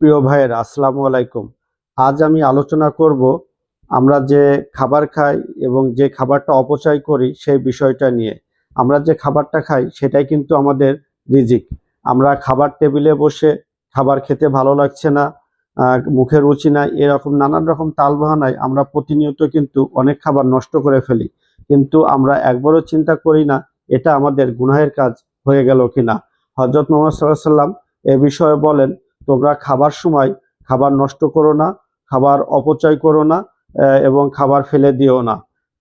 প্রিয় ভাইয়ের, আসসালামু আলাইকুম। আজ আমি আলোচনা করব আমরা যে খাবার খাই এবং যে খাবারটা অপচয় করি সেই বিষয়টা নিয়ে। আমরা যে খাবারটা খাই সেটাই কিন্তু আমাদের রিজিক। আমরা খাবার টেবিলে বসে খাবার খেতে ভালো লাগছে না মুখে রুচি নাই, এরকম নানান রকম তালবাহানায় আমরা প্রতিনিয়ত কিন্তু অনেক খাবার নষ্ট করে ফেলি। কিন্তু আমরা একবারও চিন্তা করি না, এটা আমাদের গুনাহের কাজ হয়ে গেল কিনা। হজরত মোহাম্মদ সাল্লাহ সাল্লাম এ বিষয়ে বলেন তোমরা খাবার সময় খাবার নষ্ট করো না, খাবার অপচয় করো না এবং খাবার ফেলে দিও না।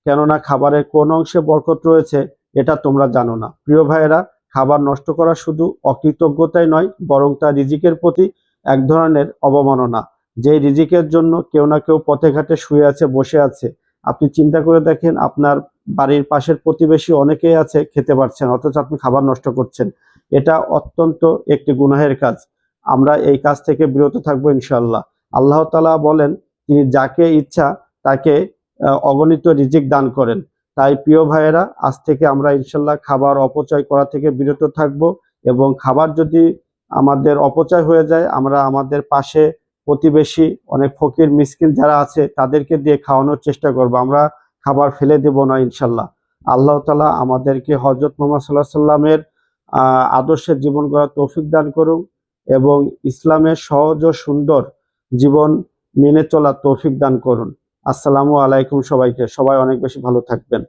কেননা খাবারের কোন অংশে বরকত রয়েছে, এটা তোমরা জানো না। প্রিয় ভাইয়েরা, খাবার নষ্ট করা শুধু অকৃতজ্ঞতাই নয়, বরং তা রিজিকের প্রতি এক ধরনের অবমাননা। যে রিজিকের জন্য কেউ না কেউ পথে ঘাটে শুয়ে আছে, বসে আছে, আপনি চিন্তা করে দেখেন আপনার বাড়ির পাশের প্রতিবেশী অনেকেই আছে, খেতে পারছেন অথচ আপনি খাবার নষ্ট করছেন। এটা অত্যন্ত একটি গুনাহের কাজ। আমরা এই কাজ থেকে বিরত থাকব ইনশাল্লাহ আল্লাহ তালা বলেন, তিনি যাকে ইচ্ছা তাকে অগণিত রিজিক দান করেন। তাই প্রিয় ভাইয়েরা, আজ থেকে আমরা ইনশাল্লাহ খাবার অপচয় করা থেকে বিরত থাকব এবং খাবার যদি আমাদের অপচয় হয়ে যায়, আমরা আমাদের পাশে প্রতিবেশী, অনেক ফকির, মিসকিন যারা আছে, তাদেরকে দিয়ে খাওয়ানোর চেষ্টা করব। আমরা খাবার ফেলে দেব না ইনশাল্লাহ আল্লাহ তালা আমাদেরকে হজরত মোহাম্মদ সাল্লাহ সাল্লামের আদর্শের জীবন গড়ার তৌফিক দান করুন এবং ইসলামের সহজ ও সুন্দর জীবন মেনে চলার তৌফিক দান করুন। আসসালামু আলাইকুম সবাইকে। সবাই অনেক বেশি ভালো থাকবেন।